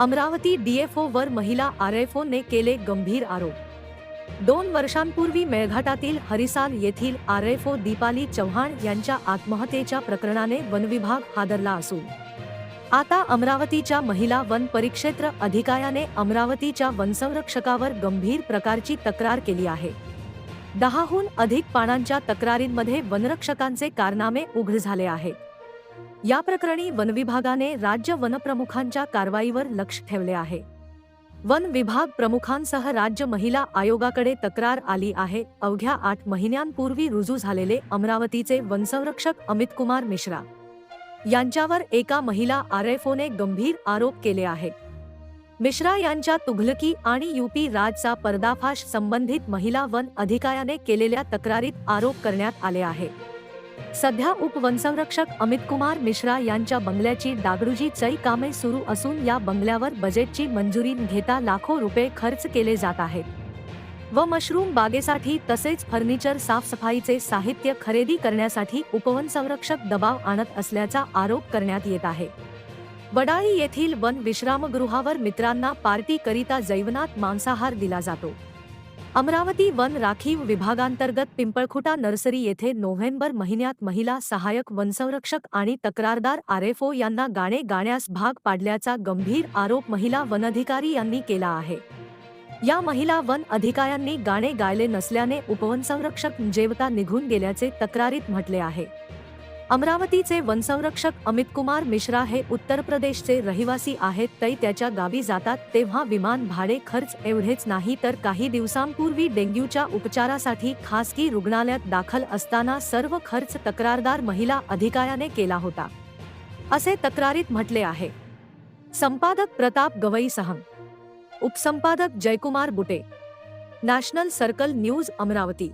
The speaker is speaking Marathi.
अमरावती डीएफओ वर महिला आरएफओ ने केले गंभीर आरोप. दोन वर्षांपूर्वी मेळघाटातील हरिसाल येथील आरएफओ दीपाली चव्हाण यांच्या आत्महत्येच्या प्रकरणाने वनविभाग हादरला असून आता अमरावतीच्या महिला वन परिक्षेत्र अधिकाऱ्याने अमरावतीच्या वनसंरक्षकावर गंभीर प्रकारची तक्रार केली आहे. दहाहून अधिक पानांच्या तक्रारींमध्ये वनरक्षकांचे कारनामे उघड झाले आहेत. या प्रकरणी वनविभागाने राज्य वनप्रमुखांच्या कारवाईवर लक्ष ठेवले आहे. वन विभाग प्रमुखांसह राज्य महिला आयोगाकडे तक्रार आली आहे. अवघ्या आठ महिन्यांपूर्वी रुजू झालेले अमरावतीचे वनसंरक्षक अमित कुमार मिश्रा यांच्यावर एका महिला आरएफओने गंभीर आरोप केले आहेत. मिश्रा यांच्या तुघलकी आणि युपी राजचा पर्दाफाश संबंधित महिला वन अधिकाऱ्याने केलेल्या तक्रारीत आरोप करण्यात आले आहे. सध्या उपवनसंरक्षक अमित कुमार मिश्रा यांच्या बंगल्याची डागडुजी चई कामे सुरू असून या बंगल्यावर बजेटची मंजुरी घेता लाखो रुपये खर्च केले जात आहेत. व मशरूम बागेसाठी तसेच फर्निचर साफसफाईचे साहित्य खरेदी करण्यासाठी उपवन संरक्षक दबाव आणत असल्याचा आरोप करण्यात येत आहे. वडाळी येथील वन विश्रामगृहावर मित्रांना पार्टी करिता जैवनात मांसाहार दिला जातो. अमरावती वन राखीव विभागांतर्गत पिंपळखुटा नर्सरी येथे नोव्हेंबर महिन्यात महिला सहाय्यक वनसंरक्षक आणि तक्रारदार आरएफओ यांना गाणे गाण्यास भाग पाडल्याचा गंभीर आरोप महिला वनधिकारी यांनी केला आहे. या महिला वन अधिकाऱ्यांनी गाणे गायले नसल्याने उपवनसंरक्षक जेवता निघून गेल्याचे तक्रारीत म्हटले आहे. अमरावतीचे वनसंरक्षक अमित कुमार मिश्रा हे उत्तर प्रदेशचे रहिवासी आहेत तै त्याच्या गावी जातात तेव्हा विमान भाडे खर्च एवढेच नाही तर काही दिवसांपूर्वी डेंग्यूच्या उपचारासाठी खासगी रुग्णालयात दाखल असताना सर्व खर्च तक्रारदार महिला अधिकाऱ्याने केला होता. असे तक्रारीत म्हटले आहे. संपादक प्रताप गवईसह उपसंपादक Jaykumar Bute. National circle news Amravati.